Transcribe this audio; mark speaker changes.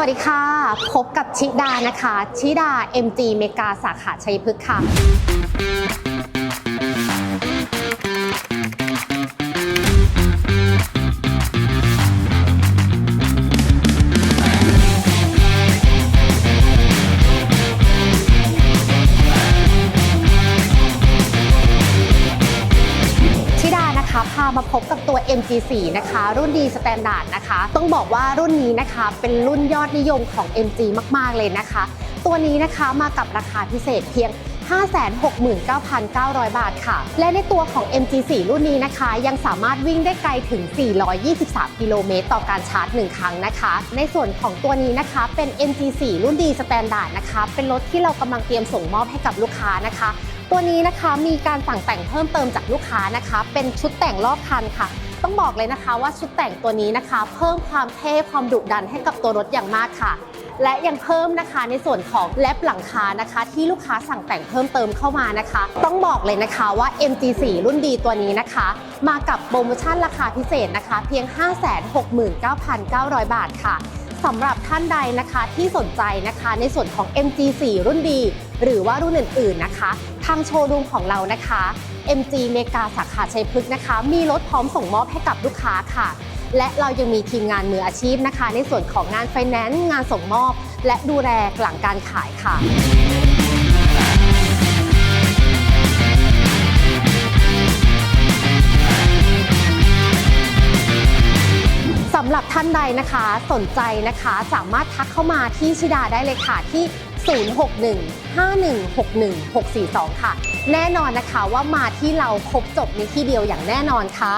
Speaker 1: วัสดีค่ะ พบกับชิดานะคะ ชิดา MG เมกาสาขาชัยพฤกษ์ค่ะ นะคะพามาพบกับตัว MG4 นะคะ รุ่นดีสแตนดาร์ดนะคะ ต้องบอกว่ารุ่นนี้นะคะเป็นรุ่นยอดนิยมของ MG มากๆเลยนะคะ ตัวนี้นะคะมากับราคาพิเศษเพียง 569,900 บาทค่ะ และในตัวของ MG4 รุ่นนี้นะคะ ยังสามารถวิ่งได้ไกลถึง 423 กิโลเมตรต่อการชาร์จ 1 ครั้งนะคะ ในส่วนของตัวนี้นะคะเป็น MG4 รุ่นดีสแตนดาร์ดนะคะ เป็นรถที่เรากำลังเตรียมส่งมอบให้กับลูกค้านะคะ ตัวนี้นะคะมีการสั่งแต่งเพิ่มเติมจากลูกค้านะคะ เป็นชุดแต่งรอบคันค่ะ ต้องบอกเลยนะคะว่าชุดแต่งตัวนี้นะคะ เพิ่มความเท่ความดุดันให้กับตัวรถอย่างมากค่ะ และยังเพิ่มนะคะในส่วนของแลปหลังคานะคะ ที่ลูกค้าสั่งแต่งเพิ่มเติมเข้ามานะคะ ต้องบอกเลยนะคะว่า MG4 รุ่นดีตัวนี้นะคะ มากับโปรโมชั่นราคาพิเศษนะคะ เพียง 569,900 บาทค่ะสำหรับท่านใดนะคะที่สนใจนะคะในส่วนของ MG4 รุ่นดี หรือว่ารุ่นอื่นๆนะคะ ทางโชว์รูมของเรานะคะ MG เมกาสาขาชัยพฤกษ์นะคะ มีรถพร้อมส่งมอบให้กับลูกค้าค่ะ และเรายังมีทีมงานมืออาชีพนะคะ ในส่วนของงานไฟแนนซ์งานส่งมอบ และดูแลหลังการขายค่ะสำหรับท่านใดนะคะสนใจนะคะสามารถทักเข้ามาที่ชิดาได้เลยค่ะที่ 061-5161-642 ค่ะ แน่นอนนะคะว่ามาที่เราครบจบในที่เดียวอย่างแน่นอนค่ะ